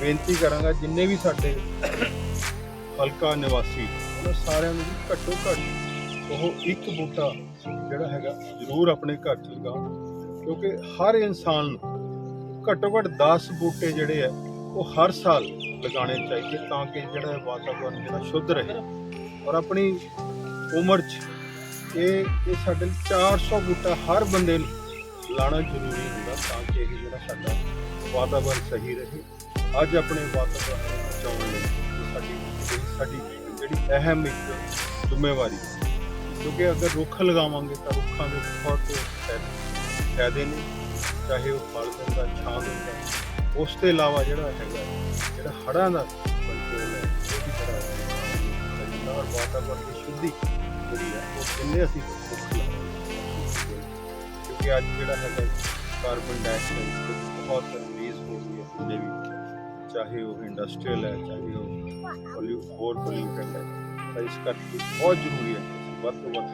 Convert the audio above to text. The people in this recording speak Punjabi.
ਬੇਨਤੀ ਕਰਾਂਗਾ ਜਿੰਨੇ ਵੀ ਸਾਡੇ ਹਲਕਾ ਨਿਵਾਸੀ, ਉਹਨਾਂ ਸਾਰਿਆਂ ਨੂੰ ਵੀ ਘੱਟੋ ਘੱਟ ਉਹ ਇੱਕ ਬੂਟਾ ਜਿਹੜਾ ਹੈਗਾ ਜ਼ਰੂਰ ਆਪਣੇ ਘਰ 'ਚ ਲਗਾਉਣ ਕਿਉਂਕਿ ਹਰ ਇਨਸਾਨ ਨੂੰ ਘੱਟੋ ਘੱਟ 10 ਬੂਟੇ ਜਿਹੜੇ ਆ, ਉਹ ਹਰ ਸਾਲ ਲਗਾਉਣੇ ਚਾਹੀਦੇ ਤਾਂ ਕਿ ਜਿਹੜਾ ਇਹ ਵਾਤਾਵਰਨ ਜਿਹੜਾ ਸ਼ੁੱਧ ਰਹੇ। ਔਰ ਆਪਣੀ ਉਮਰ 'ਚ ਇਹ ਇਹ ਸਾਡੇ ਲਈ 400 ਬੂਟਾ ਹਰ ਬੰਦੇ ਨੂੰ ਲਾਣਾ ਜ਼ਰੂਰੀ ਹੁੰਦਾ ਤਾਂ ਕਿ ਇਹ ਜਿਹੜਾ ਸਾਡਾ ਵਾਤਾਵਰਨ ਸਹੀ ਰਹੇ। ਅੱਜ ਆਪਣੇ ਵਾਤਾਵਰਨ ਨੂੰ ਬਚਾਉਣ ਲਈ ਸਾਡੀ ਸਾਡੀ ਜਿਹੜੀ ਅਹਿਮ ਇੱਕ ਜ਼ਿੰਮੇਵਾਰੀ ਹੈ। ਕਿਉਂਕਿ ਅਗਰ ਰੁੱਖ ਲਗਾਵਾਂਗੇ ਤਾਂ ਰੁੱਖਾਂ ਦੇ ਬਹੁਤ ਫਾਇਦੇ ਫਾਇਦੇ ਨੇ। ਚਾਹੇ ਉਹ ਫਲ ਦਿੰਦਾ ਛਾਂ ਦਿੰਦਾ ਉਸ ਤੋਂ ਇਲਾਵਾ ਜਿਹੜਾ ਹੈਗਾ, ਜਿਹੜਾ ਹੜ੍ਹਾਂ ਦਾ ਕੰਟਰੋਲ ਹੈ, ਉਹ ਵੀ ਜਿਹੜਾ ਹੈ ਵਾਤਾਵਰਨ ਦੀ ਸ਼ੁੱਧੀ ਜਿਹੜੀ ਹੈ, ਉਹ ਕਿੰਨੇ ਅਸੀਂ ਰੁੱਖ ਲਾਵਾਂਗੇ। ਕਿਉਂਕਿ ਅੱਜ ਜਿਹੜਾ ਹੈਗਾ ਕਾਰਬਨ ਡਾਈਆਕਸਾਈਡ ਬਹੁਤ ਰਿਲੀਜ਼ ਹੋ ਰਹੀ ਹੈ, ਜਿੰਨੇ ਵੀ ਚਾਹੇ ਉਹ ਇੰਡਸਟਰੀਅਲ ਹੈ, ਚਾਹੇ ਉਹ ਹੋਰ ਪੋਲਿਊਟੈਂਟ ਹੈ, ਤਾਂ ਇਸ ਕਰਕੇ ਬਹੁਤ ਜ਼ਰੂਰੀ ਹੈ ਵੱਧ ਤੋਂ ਵੱਧ